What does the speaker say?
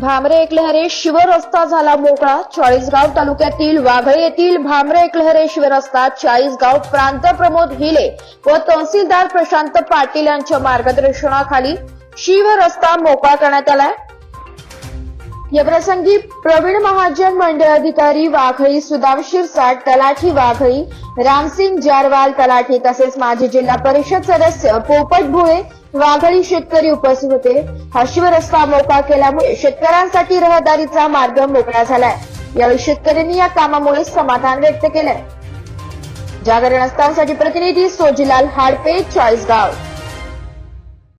भामरे एकलहरे शिवरस्ता झाला मोकळा. चाळीसगाव तालुक्यातील वाघळे येथील भामरे एकलहरे शिवरस्ता चाळीसगाव प्रांत प्रमोद हिले व तहसीलदार प्रशांत पाटील यांच्या मार्गदर्शनाखाली शिवरस्ता मोकळा करण्यात आलाय. या प्रसंगी प्रवीण महाजन मंडळ अधिकारी वाघळी सुदाम शिरसाट तलाठी वाघळी रामसिंग जारवाल तलाठी तसेच माजी जिल्हा परिषद सदस्य पोपट भुळे वाघळी शेतकरी उपस्थित होते. हा शिवरस्ता मोकळा केल्यामुळे शेतकऱ्यांसाठी रहदारीचा मार्ग मोकळा झालाय. यावेळी शेतकऱ्यांनी या कामामुळे समाधान व्यक्त केलंय. जागरण असतांसाठी प्रतिनिधी सोजीलाल हाडपे चाळीसगाव